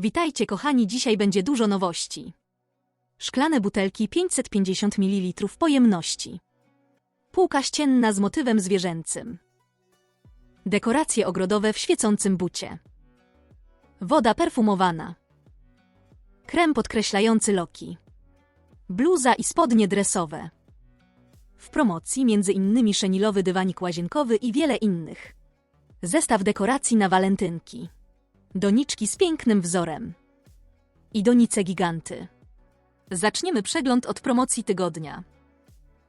Witajcie kochani, dzisiaj będzie dużo nowości. Szklane butelki 550 ml pojemności. Półka ścienna z motywem zwierzęcym. Dekoracje ogrodowe w świecącym bucie. Woda perfumowana. Krem podkreślający loki. Bluza i spodnie dresowe. W promocji między innymi szenilowy dywanik łazienkowy i wiele innych. Zestaw dekoracji na walentynki. Doniczki z pięknym wzorem. I donice giganty. Zaczniemy przegląd od promocji tygodnia.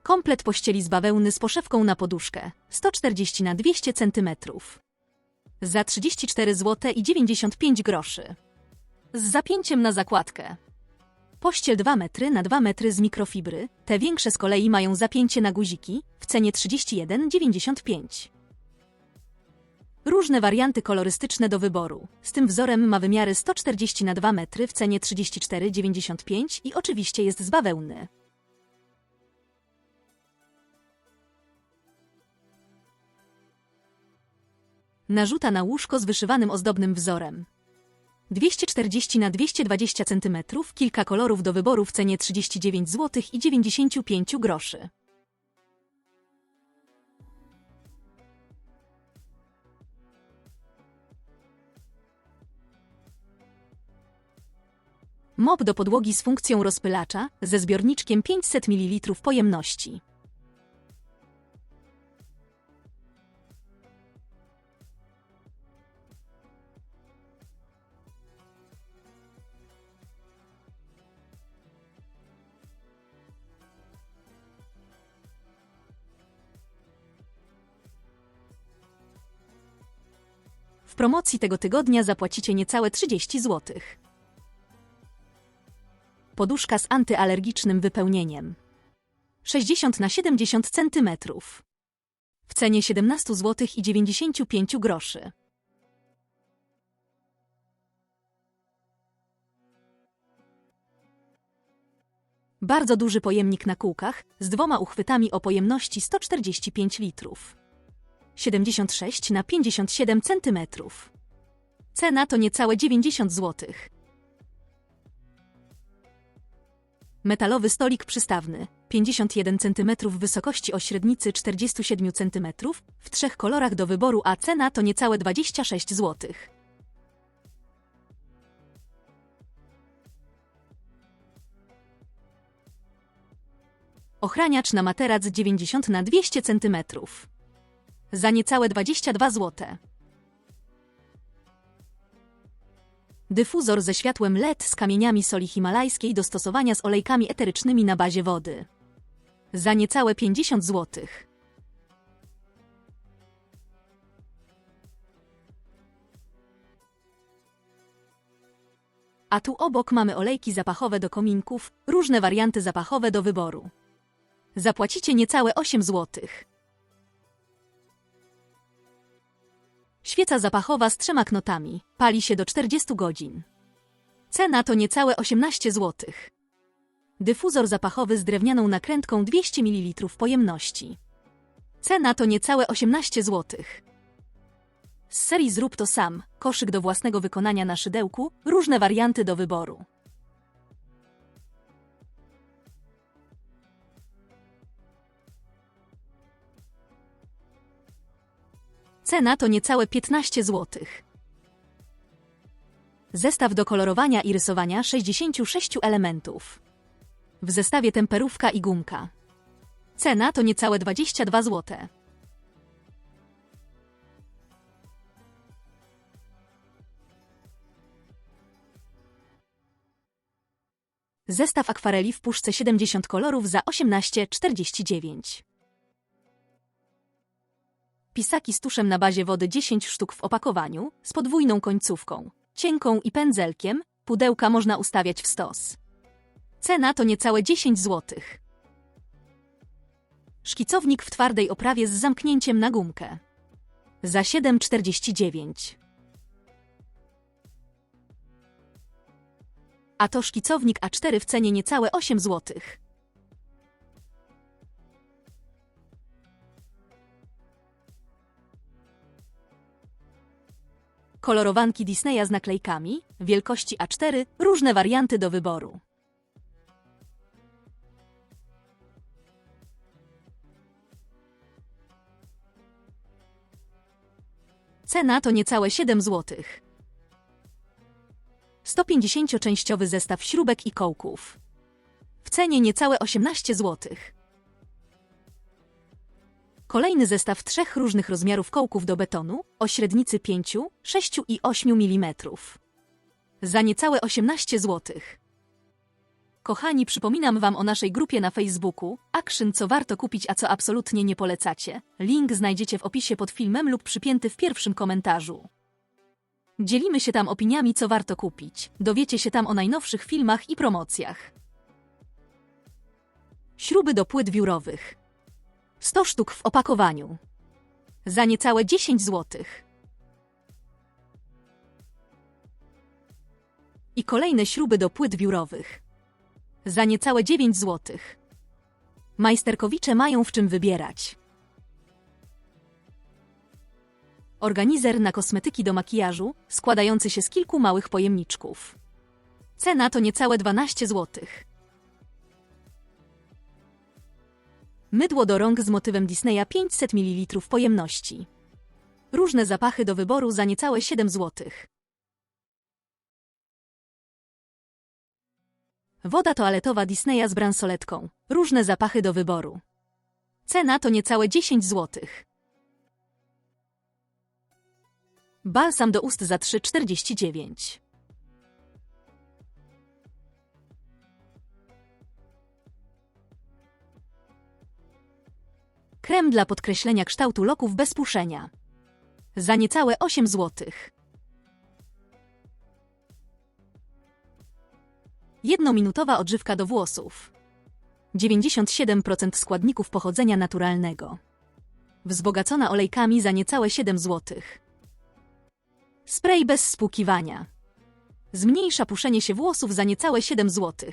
Komplet pościeli z bawełny z poszewką na poduszkę 140 na 200 cm. Za 34 zł i 95 groszy. Z zapięciem na zakładkę. Pościel 2 metry na 2 metry z mikrofibry, te większe z kolei mają zapięcie na guziki w cenie 31,95. Różne warianty kolorystyczne do wyboru. Z tym wzorem ma wymiary 140 na 2 metry w cenie 34,95 i oczywiście jest z bawełny. Narzuta na łóżko z wyszywanym ozdobnym wzorem. 240 na 220 cm, kilka kolorów do wyboru w cenie 39 zł i 95 groszy. Mop do podłogi z funkcją rozpylacza ze zbiorniczkiem 500 ml pojemności. W promocji tego tygodnia zapłacicie niecałe 30 zł. Poduszka z antyalergicznym wypełnieniem. 60 na 70 cm. W cenie 17 zł i 95 groszy. Bardzo duży pojemnik na kółkach z dwoma uchwytami o pojemności 145 litrów. 76 na 57 cm. Cena to niecałe 90 zł. Metalowy stolik przystawny 51 cm wysokości o średnicy 47 cm w trzech kolorach do wyboru, a cena to niecałe 26 zł. Ochraniacz na materac 90 na 200 cm. Za niecałe 22 zł. Dyfuzor ze światłem LED z kamieniami soli himalajskiej do stosowania z olejkami eterycznymi na bazie wody. Za niecałe 50 zł. A tu obok mamy olejki zapachowe do kominków, różne warianty zapachowe do wyboru. Zapłacicie niecałe 8 zł. Świeca zapachowa z trzema knotami. Pali się do 40 godzin. Cena to niecałe 18 zł. Dyfuzor zapachowy z drewnianą nakrętką 200 ml pojemności. Cena to niecałe 18 zł. Z serii Zrób to sam, koszyk do własnego wykonania na szydełku, różne warianty do wyboru. Cena to niecałe 15 zł. Zestaw do kolorowania i rysowania 66 elementów. W zestawie temperówka i gumka. Cena to niecałe 22 zł. Zestaw akwareli w puszce 70 kolorów za 18,49. Pisaki z tuszem na bazie wody 10 sztuk w opakowaniu, z podwójną końcówką, cienką i pędzelkiem, pudełka można ustawiać w stos. Cena to niecałe 10 zł. Szkicownik w twardej oprawie z zamknięciem na gumkę. Za 7,49. A to szkicownik A4 w cenie niecałe 8 zł. Kolorowanki Disneya z naklejkami, wielkości A4, różne warianty do wyboru. Cena to niecałe 7 zł. 150-częściowy zestaw śrubek i kołków. W cenie niecałe 18 zł. Kolejny zestaw trzech różnych rozmiarów kołków do betonu o średnicy 5, 6 i 8 mm. Za niecałe 18 zł. Kochani, przypominam Wam o naszej grupie na Facebooku Action, co warto kupić, a co absolutnie nie polecacie. Link znajdziecie w opisie pod filmem lub przypięty w pierwszym komentarzu. Dzielimy się tam opiniami, co warto kupić. Dowiecie się tam o najnowszych filmach i promocjach. Śruby do płyt wiórowych. 100 sztuk w opakowaniu. Za niecałe 10 zł. I kolejne śruby do płyt wiórowych. Za niecałe 9 zł. Majsterkowicze mają w czym wybierać. Organizer na kosmetyki do makijażu, składający się z kilku małych pojemniczków. Cena to niecałe 12 zł. Mydło do rąk z motywem Disneya 500 ml pojemności. Różne zapachy do wyboru za niecałe 7 zł. Woda toaletowa Disneya z bransoletką. Różne zapachy do wyboru. Cena to niecałe 10 zł. Balsam do ust za 3,49. Krem dla podkreślenia kształtu loków bez puszenia. Za niecałe 8 zł. Jednominutowa odżywka do włosów. 97% składników pochodzenia naturalnego. Wzbogacona olejkami za niecałe 7 zł. Spray bez spłukiwania. Zmniejsza puszenie się włosów za niecałe 7 zł.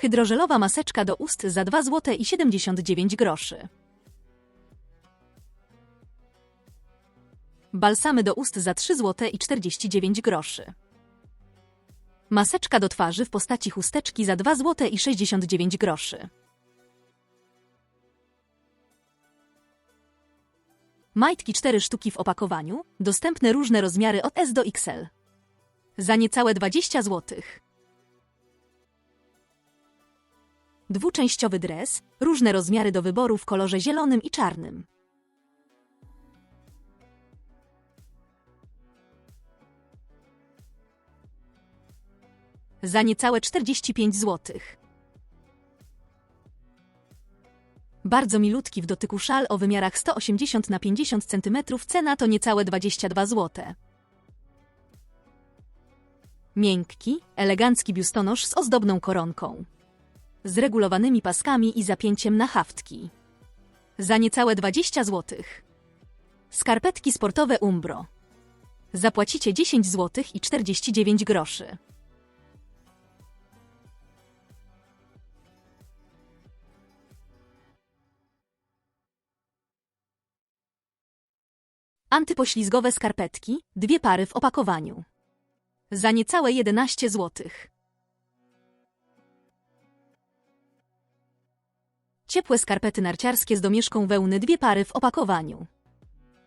Hydrożelowa maseczka do ust za 2 zł i 79 groszy. Balsamy do ust za 3 zł i 49 groszy. Maseczka do twarzy w postaci chusteczki za 2 zł i 69 groszy. Majtki 4 sztuki w opakowaniu, dostępne różne rozmiary od S do XL. Za niecałe 20 zł. Dwuczęściowy dres, różne rozmiary do wyboru w kolorze zielonym i czarnym. Za niecałe 45 zł. Bardzo milutki w dotyku szal o wymiarach 180 na 50 cm, cena to niecałe 22 zł. Miękki, elegancki biustonosz z ozdobną koronką. Z regulowanymi paskami i zapięciem na haftki. Za niecałe 20 zł. Skarpetki sportowe Umbro. Zapłacicie 10 zł i 49 groszy. Antypoślizgowe skarpetki, dwie pary w opakowaniu. Za niecałe 11 zł. Ciepłe skarpety narciarskie z domieszką wełny, dwie pary w opakowaniu.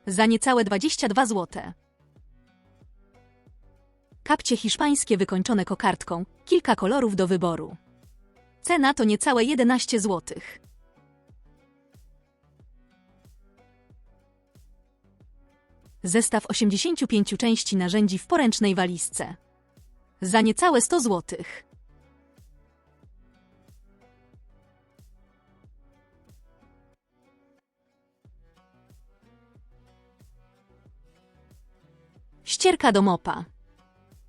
Za niecałe 22 zł. Kapcie hiszpańskie wykończone kokardką, kilka kolorów do wyboru. Cena to niecałe 11 zł. Zestaw 85 części narzędzi w poręcznej walizce. Za niecałe 100 zł. Ścierka do mopa.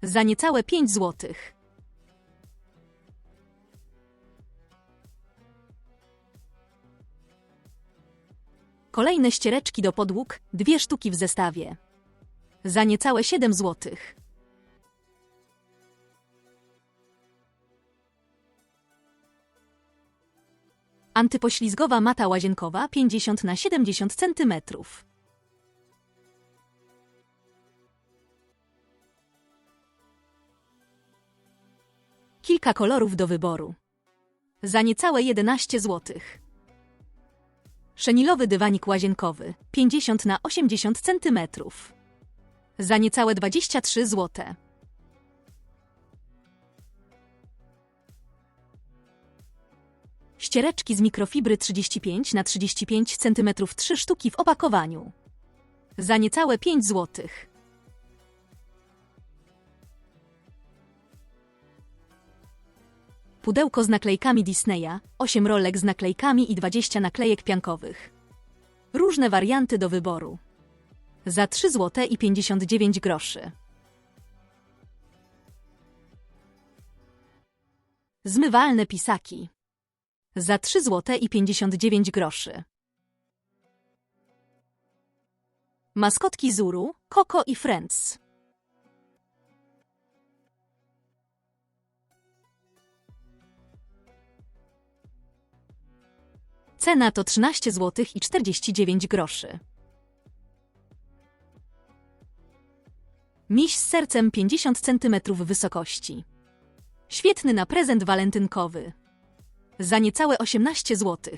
Za niecałe 5 zł. Kolejne ściereczki do podłóg, dwie sztuki w zestawie. Za niecałe 7 zł. Antypoślizgowa mata łazienkowa 50 na 70 cm. Kilka kolorów do wyboru. Za niecałe 11 zł. Szenilowy dywanik łazienkowy 50 na 80 cm. Za niecałe 23 zł. Ściereczki z mikrofibry 35 na 35 cm 3 sztuki w opakowaniu. Za niecałe 5 zł. Pudełko z naklejkami Disneya, 8 rolek z naklejkami i 20 naklejek piankowych. Różne warianty do wyboru. Za 3 zł i 59 groszy. Zmywalne pisaki. Za 3 zł i 59 groszy. Maskotki Zuru, Coco i Friends. Cena to 13 zł i 49 groszy. Miś z sercem 50 cm wysokości. Świetny na prezent walentynkowy. Za niecałe 18 zł.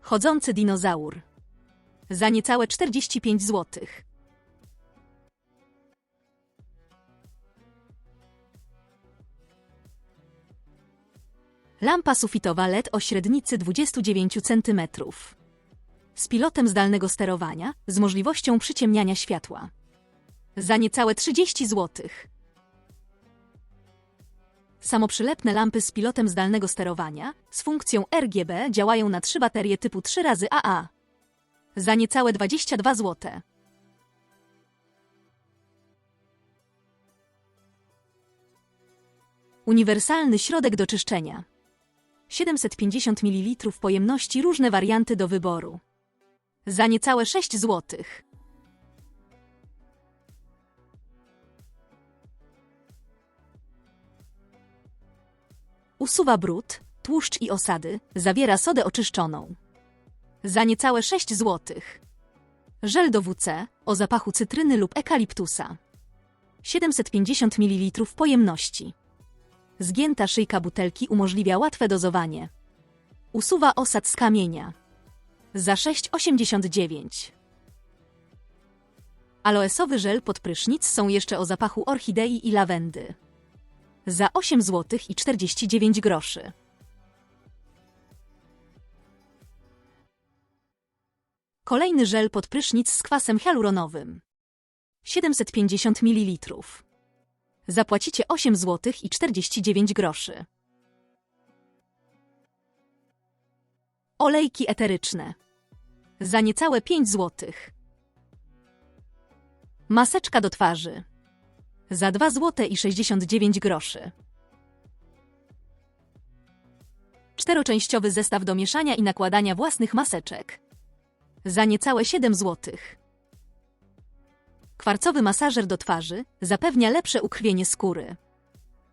Chodzący dinozaur. Za niecałe 45 zł. Lampa sufitowa LED o średnicy 29 cm. Z pilotem zdalnego sterowania, z możliwością przyciemniania światła. Za niecałe 30 zł. Samoprzylepne lampy z pilotem zdalnego sterowania, z funkcją RGB działają na trzy baterie typu 3 razy AA. Za niecałe 22 zł. Uniwersalny środek do czyszczenia. 750 ml pojemności różne warianty do wyboru. Za niecałe 6 zł. Usuwa brud, tłuszcz i osady, zawiera sodę oczyszczoną. Za niecałe 6 zł. Żel do WC o zapachu cytryny lub ekaliptusa. 750 ml pojemności. Zgięta szyjka butelki umożliwia łatwe dozowanie. Usuwa osad z kamienia. Za 6,89. Aloesowy żel pod prysznic są jeszcze o zapachu orchidei i lawendy. Za 8 zł i 49 groszy. Kolejny żel pod prysznic z kwasem hialuronowym. 750 ml. Zapłacicie 8 zł i 49 groszy. Olejki eteryczne. Za niecałe 5 zł. Maseczka do twarzy. Za 2 zł i 69 groszy. Czteroczęściowy zestaw do mieszania i nakładania własnych maseczek. Za niecałe 7 złotych. Kwarcowy masażer do twarzy zapewnia lepsze ukrwienie skóry.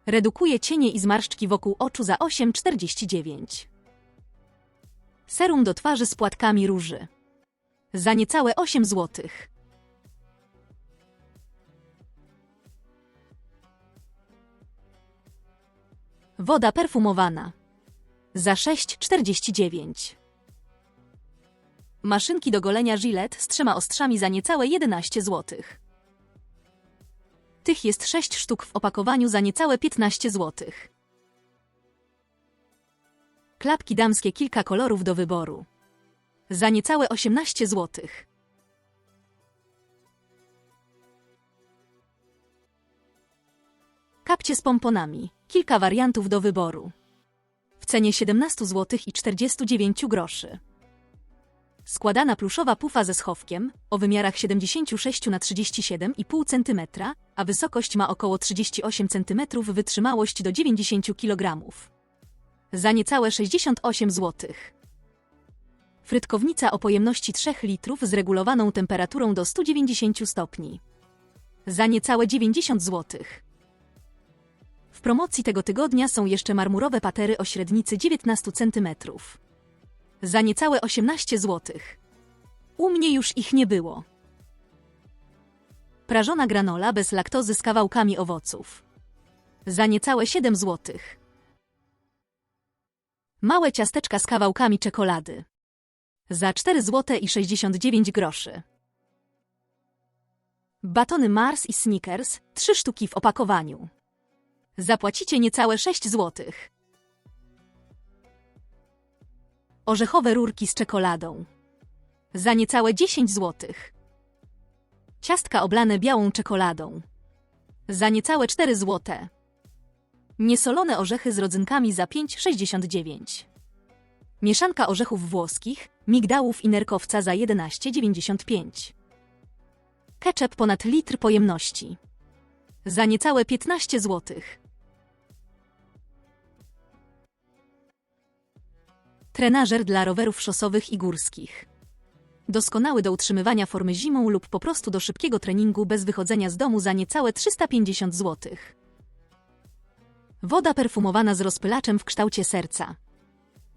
Redukuje cienie i zmarszczki wokół oczu za 8,49. Serum do twarzy z płatkami róży. Za niecałe 8 zł. Woda perfumowana. Za 6,49. Maszynki do golenia Gillette z trzema ostrzami za niecałe 11 zł. Tych jest 6 sztuk w opakowaniu za niecałe 15 zł. Klapki damskie kilka kolorów do wyboru. Za niecałe 18 zł. Kapcie z pomponami. Kilka wariantów do wyboru. W cenie 17 zł i 49 groszy. Składana pluszowa pufa ze schowkiem o wymiarach 76 na 37,5 cm, a wysokość ma około 38 cm, wytrzymałość do 90 kg. Za niecałe 68 zł. Frytkownica o pojemności 3 litrów z regulowaną temperaturą do 190 stopni. Za niecałe 90 zł. W promocji tego tygodnia są jeszcze marmurowe patery o średnicy 19 cm. Za niecałe 18 zł. U mnie już ich nie było. Prażona granola bez laktozy z kawałkami owoców. Za niecałe 7 zł. Małe ciasteczka z kawałkami czekolady. Za 4 zł i 69 groszy. Batony Mars i Snickers, 3 sztuki w opakowaniu. Zapłacicie niecałe 6 zł. Orzechowe rurki z czekoladą. Za niecałe 10 zł. Ciastka oblane białą czekoladą. Za niecałe 4 zł. Niesolone orzechy z rodzynkami za 5,69. Mieszanka orzechów włoskich, migdałów i nerkowca za 11,95. Ketchup ponad litr pojemności. Za niecałe 15 zł. Trenażer dla rowerów szosowych i górskich. Doskonały do utrzymywania formy zimą lub po prostu do szybkiego treningu bez wychodzenia z domu za niecałe 350 zł. Woda perfumowana z rozpylaczem w kształcie serca.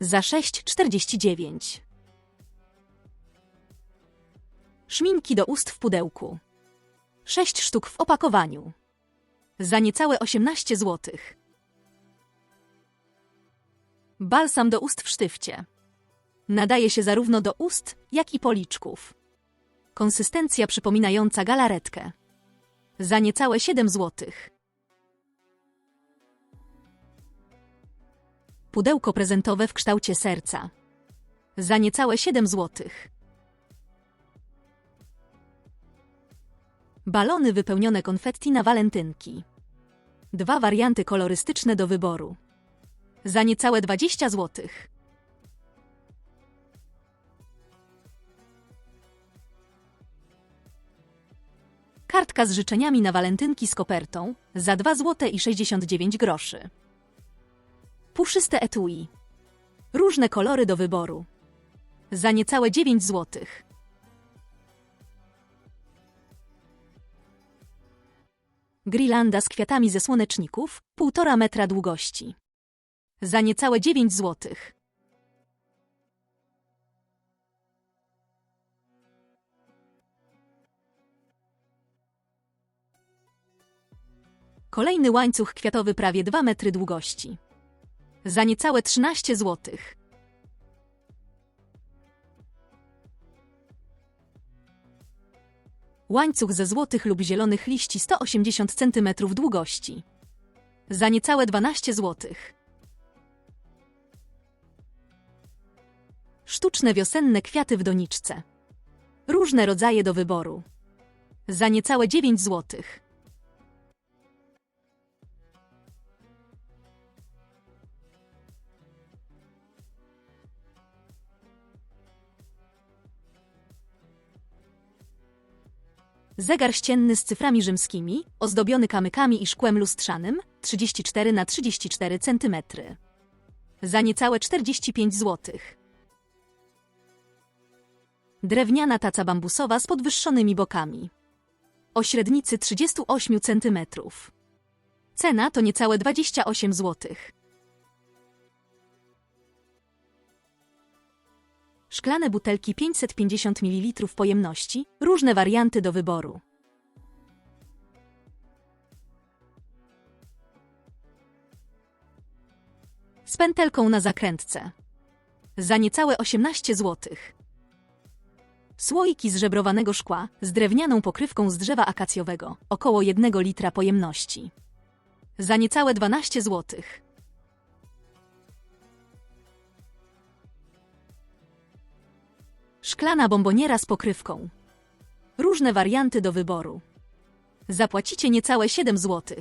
Za 6,49. Szminki do ust w pudełku. 6 sztuk w opakowaniu. Za niecałe 18 zł. Balsam do ust w sztywcie. Nadaje się zarówno do ust, jak i policzków. Konsystencja przypominająca galaretkę. Za niecałe 7 zł. Pudełko prezentowe w kształcie serca. Za niecałe 7 zł. Balony wypełnione konfetti na walentynki. Dwa warianty kolorystyczne do wyboru. Za niecałe 20 zł. Kartka z życzeniami na walentynki z kopertą za 2 zł i 69 groszy. Puszyste etui. Różne kolory do wyboru. Za niecałe 9 zł. Grilanda z kwiatami ze słoneczników, 1,5 metra długości. Za niecałe 9 zł. Kolejny łańcuch kwiatowy prawie 2 metry długości. Za niecałe 13 zł. Łańcuch ze złotych lub zielonych liści 180 cm długości. Za niecałe 12 zł. Sztuczne wiosenne kwiaty w doniczce. Różne rodzaje do wyboru. Za niecałe 9 zł. Zegar ścienny z cyframi rzymskimi, ozdobiony kamykami i szkłem lustrzanym, 34 na 34 cm. Za niecałe 45 zł. Drewniana taca bambusowa z podwyższonymi bokami. O średnicy 38 cm. Cena to niecałe 28 zł. Szklane butelki 550 ml pojemności, różne warianty do wyboru. Z pętelką na zakrętce. Za niecałe 18 zł. Słoiki z żebrowanego szkła z drewnianą pokrywką z drzewa akacjowego, około 1 litra pojemności. Za niecałe 12 zł. Szklana bomboniera z pokrywką. Różne warianty do wyboru. Zapłacicie niecałe 7 zł.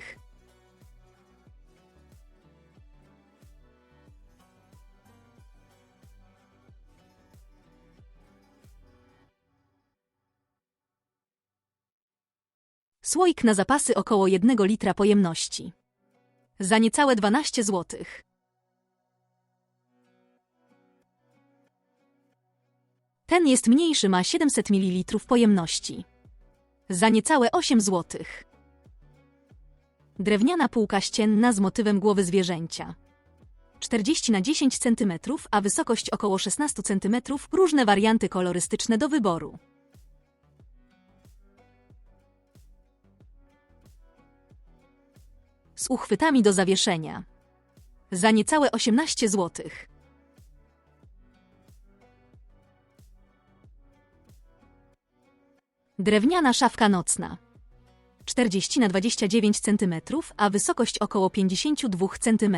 Słoik na zapasy około 1 litra pojemności. Za niecałe 12 zł. Ten jest mniejszy, ma 700 ml pojemności. Za niecałe 8 zł. Drewniana półka ścienna z motywem głowy zwierzęcia. 40 na 10 cm, a wysokość około 16 cm, różne warianty kolorystyczne do wyboru. Z uchwytami do zawieszenia. Za niecałe 18 zł. Drewniana szafka nocna. 40 na 29 cm, a wysokość około 52 cm.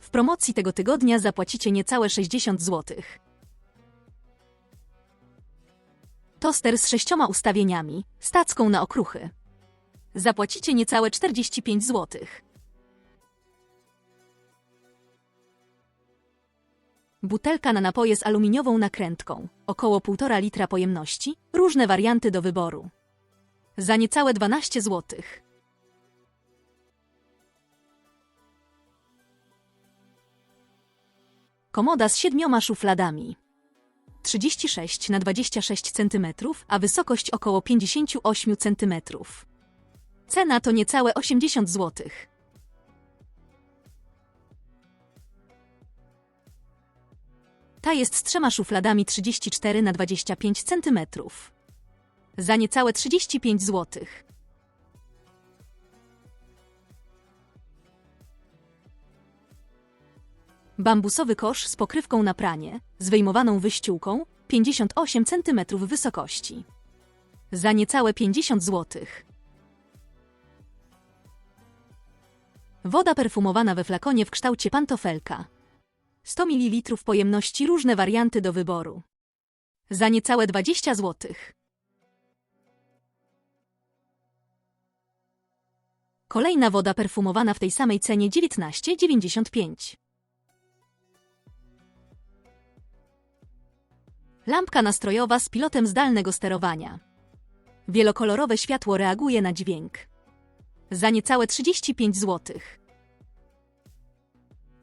W promocji tego tygodnia zapłacicie niecałe 60 zł. Toster z sześcioma ustawieniami, stacką na okruchy. Zapłacicie niecałe 45 zł. Butelka na napoje z aluminiową nakrętką, około 1,5 litra pojemności, różne warianty do wyboru. Za niecałe 12 zł. Komoda z siedmioma szufladami. 36 na 26 cm, a wysokość około 58 cm. Cena to niecałe 80 zł. Ta jest z trzema szufladami 34 na 25 cm. Za niecałe 35 zł. Bambusowy kosz z pokrywką na pranie, z wyjmowaną wyściółką, 58 cm wysokości. Za niecałe 50 zł. Woda perfumowana we flakonie w kształcie pantofelka. 100 ml pojemności różne warianty do wyboru. Za niecałe 20 zł. Kolejna woda perfumowana w tej samej cenie 19,95. Lampka nastrojowa z pilotem zdalnego sterowania. Wielokolorowe światło reaguje na dźwięk. Za niecałe 35 zł.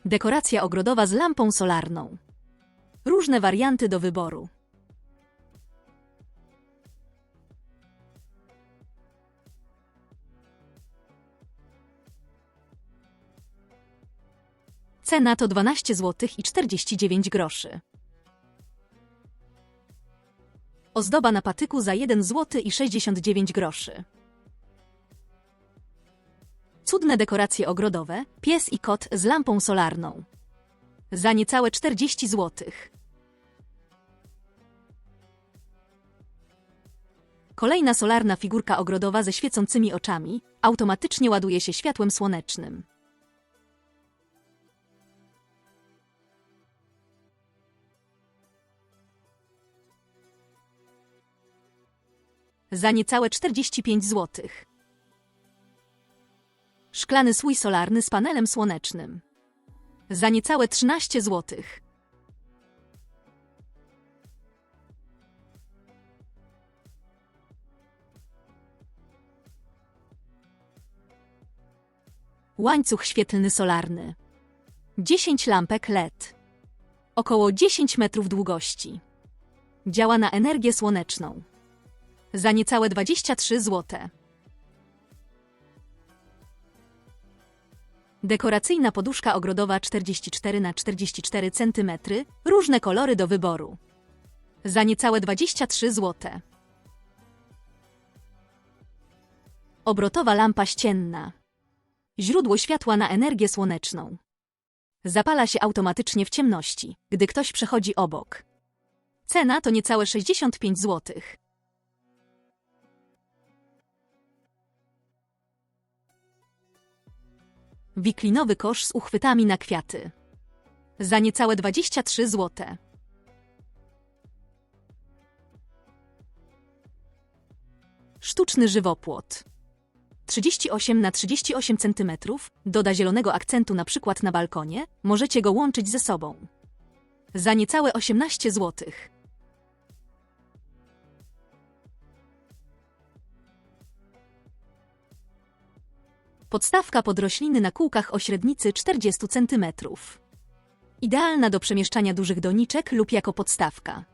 Dekoracja ogrodowa z lampą solarną. Różne warianty do wyboru. Cena to 12 zł i 49 groszy. Ozdoba na patyku za 1 zł i 69 groszy. Cudne dekoracje ogrodowe, pies i kot z lampą solarną. Za niecałe 40 zł. Kolejna solarna figurka ogrodowa ze świecącymi oczami automatycznie ładuje się światłem słonecznym. Za niecałe 45 zł. Szklany słój solarny z panelem słonecznym. Za niecałe 13 zł. Łańcuch świetlny solarny. 10 lampek LED. Około 10 metrów długości. Działa na energię słoneczną. Za niecałe 23 zł. Dekoracyjna poduszka ogrodowa 44 na 44 cm, różne kolory do wyboru. Za niecałe 23 zł. Obrotowa lampa ścienna. Źródło światła na energię słoneczną. Zapala się automatycznie w ciemności, gdy ktoś przechodzi obok. Cena to niecałe 65 zł. Wiklinowy kosz z uchwytami na kwiaty. Za niecałe 23 zł. Sztuczny żywopłot. 38 na 38 cm, doda zielonego akcentu na przykład na balkonie, możecie go łączyć ze sobą. Za niecałe 18 zł. Podstawka pod rośliny na kółkach o średnicy 40 cm. Idealna do przemieszczania dużych doniczek lub jako podstawka.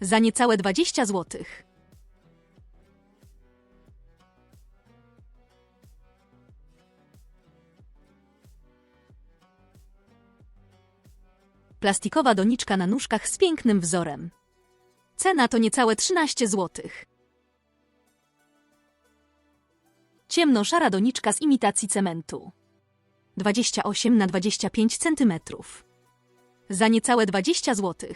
Za niecałe 20 zł. Plastikowa doniczka na nóżkach z pięknym wzorem. Cena to niecałe 13 zł. Ciemno-szara doniczka z imitacji cementu. 28 na 25 cm. Za niecałe 20 zł.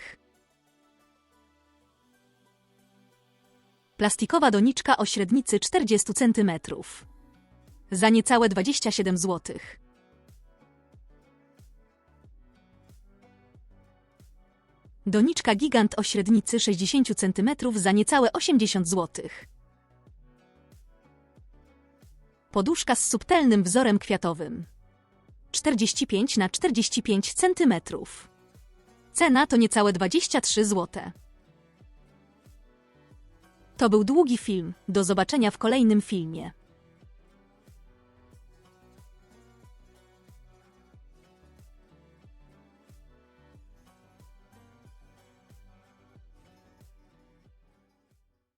Plastikowa doniczka o średnicy 40 cm. Za niecałe 27 zł. Doniczka gigant o średnicy 60 cm za niecałe 80 zł. Poduszka z subtelnym wzorem kwiatowym. 45 na 45 cm. Cena to niecałe 23 zł. To był długi film. Do zobaczenia w kolejnym filmie.